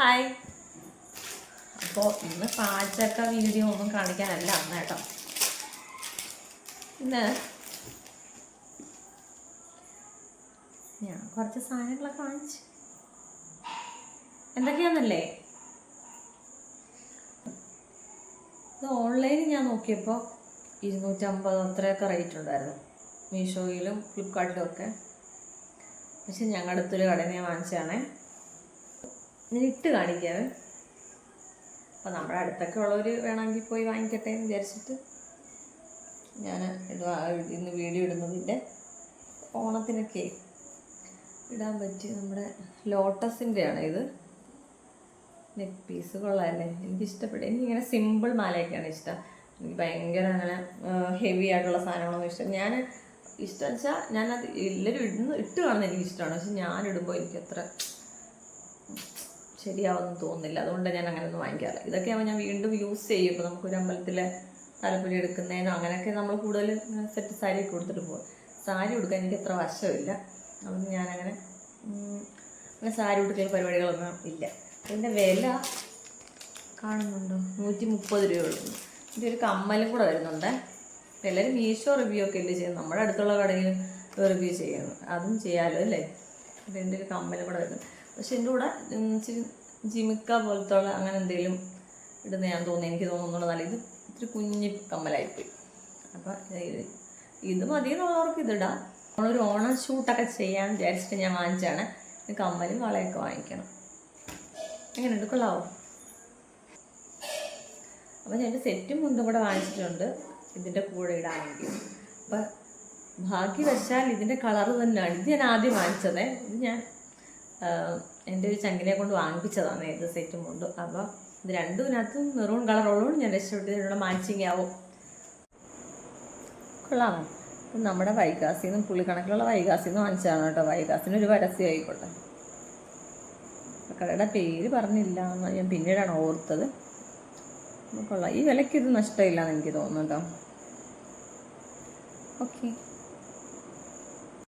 Hi. അപ്പോൾ ഇന്ന് പാചക വീഡിയോ ഒന്നും കാണിക്കാനല്ല അന്ന് കേട്ടോ. ഇന്ന് ഞാൻ കുറച്ച് സാധനങ്ങളൊക്കെ വാങ്ങിച്ചു. എന്തൊക്കെയാന്നല്ലേ? ഇത് ഓൺലൈനിൽ ഞാൻ നോക്കിയപ്പോൾ ഇരുന്നൂറ്റമ്പത് അത്രയൊക്കെ റേറ്റ് ഉണ്ടായിരുന്നു. മീഷോയിലും ഫ്ലിപ്കാർട്ടിലും ഒക്കെ. പക്ഷെ ഞങ്ങളുടെ അടുത്തൊരു കടയിൽ ഞാൻ വാങ്ങിച്ചതാണേ. ഞാൻ ഇട്ട് കാണിക്കാവേ. അപ്പോൾ നമ്മുടെ അടുത്തൊക്കെ ഉള്ളവർ വേണമെങ്കിൽ പോയി വാങ്ങിക്കട്ടെ എന്ന് വിചാരിച്ചിട്ട് ഞാൻ ഇടുക ഇന്ന് വീഡിയോ ഇടുന്നതിന്റെ ഓണത്തിനൊക്കെ ഇടാൻ പറ്റി നമ്മുടെ ലോട്ടസിന്റെ ആണ് ഇത്. നെക്ക് പീസ് കൊള്ളാമല്ലേ എനിക്ക് ഇഷ്ടപ്പെട്ടു എനിക്കിങ്ങനെ സിമ്പിൾ മാലയൊക്കെയാണ് ഇഷ്ടം. എനിക്ക് ഭയങ്കര അങ്ങനെ ഹെവി ആയിട്ടുള്ള സാധനങ്ങളൊന്നും ഇഷ്ടം. ഞാൻ ഇഷ്ടം വെച്ചാൽ ഞാനത് എല്ലാവരും ഇടുന്നു ഇട്ട് കാണുന്നത് എനിക്ക് ഇഷ്ടമാണ് പക്ഷെ ഞാൻ ഇടുമ്പോൾ എനിക്ക് ശരിയാവുമെന്ന് തോന്നുന്നില്ല. അതുകൊണ്ട് ഞാൻ അങ്ങനെ ഒന്നും വാങ്ങിക്കാറില്ല ഇതൊക്കെ ആവുമ്പോൾ ഞാൻ വീണ്ടും യൂസ് ചെയ്യും. ഇപ്പോൾ നമുക്കൊരു അമ്പലത്തിലെ താലപ്പൊലി എടുക്കുന്നതിനോ അങ്ങനെയൊക്കെ നമ്മൾ കൂടുതൽ സെറ്റ് സാരി ഒക്കെ കൊടുത്തിട്ട് പോകും. സാരി കൊടുക്കാൻ എനിക്ക് അത്ര വശമില്ല. അതുകൊണ്ട് ഞാനങ്ങനെ അങ്ങനെ സാരി ഉടുക്കൽ പരിപാടികളൊന്നും ഇല്ല. അതിന്റെ വില കാണുന്നുണ്ടോ? നൂറ്റി മുപ്പത് രൂപയുള്ളൂ. ഇതിന്റെ ഒരു കമ്മലും കൂടെ വരുന്നുണ്ട്. എല്ലാവരും മീഷോ റിവ്യൂ ഒക്കെ അല്ലേ ചെയ്യുന്നത്? നമ്മുടെ അടുത്തുള്ള കടയിൽ റിവ്യൂ ചെയ്യുന്നു അതും ചെയ്യാമല്ലോ അല്ലേ? ഇതിന്റെ ഒരു കമ്മലും കൂടെ വരുന്നു പക്ഷെ എന്റെ കൂടെ ജിമിക്ക പോലത്തെ ഉള്ള അങ്ങനെ എന്തെങ്കിലും ഇടുന്ന ഞാൻ തോന്നുന്നു എനിക്ക് തോന്നുന്നുള്ളതാണ് ഇത് ഇത്തിരി കുഞ്ഞി കമ്മലായിപ്പോയി. അപ്പം ഇത് മതി എന്നുള്ളവർക്ക് ഇതിടാം നമ്മളൊരു ഓണം ഷൂട്ടൊക്കെ ചെയ്യാൻ വിചാരിച്ചിട്ട് ഞാൻ വാങ്ങിച്ചാണ് കമ്മലും വളയൊക്കെ വാങ്ങിക്കണം. അങ്ങനെ കൊള്ളാവോ? അപ്പം ഞാൻ സെറ്റും മുണ്ടും കൂടെ വാങ്ങിച്ചിട്ടുണ്ട്. ഇതിന്റെ കൂടെ ഇടാണെങ്കിൽ അപ്പം ബാക്കി ഭാഗ്യവശാൽ ഇതിന്റെ കളറ് തന്നെയാണ്. ഇത് ഞാൻ ആദ്യം വാങ്ങിച്ചത്. ഇത് ഞാൻ എന്റെ ഒരു ചങ്കിനെ കൊണ്ട് വാങ്ങിപ്പിച്ചതാണ് ഏത് സെറ്റും കൊണ്ട്. അപ്പോൾ ഇത് രണ്ടും ഇതിനകത്ത് മെറൂൺ കളറുള്ളതുകൊണ്ട് ഞാൻ രക്ഷപ്പെട്ടത് ഇതിനുള്ള മാച്ചിങ് ആവും. കൊള്ളാമോ അപ്പം നമ്മുടെ വൈകാസിൽ നിന്നും പുള്ളിക്കണക്കിലുള്ള വൈകാസിൽ നിന്ന് വാങ്ങിച്ചതാണ് കേട്ടോ. വൈകാസിന് ഒരു പരസ്യം ആയിക്കോട്ടെ കടയുടെ പേര് പറഞ്ഞില്ല എന്ന് ഞാൻ പിന്നീടാണ് ഓർത്തത്. കൊള്ളാം. ഈ വിലയ്ക്ക് ഇത് നഷ്ടമില്ല എന്ന് എനിക്ക് തോന്നുന്നു കേട്ടോ. ഓക്കെ.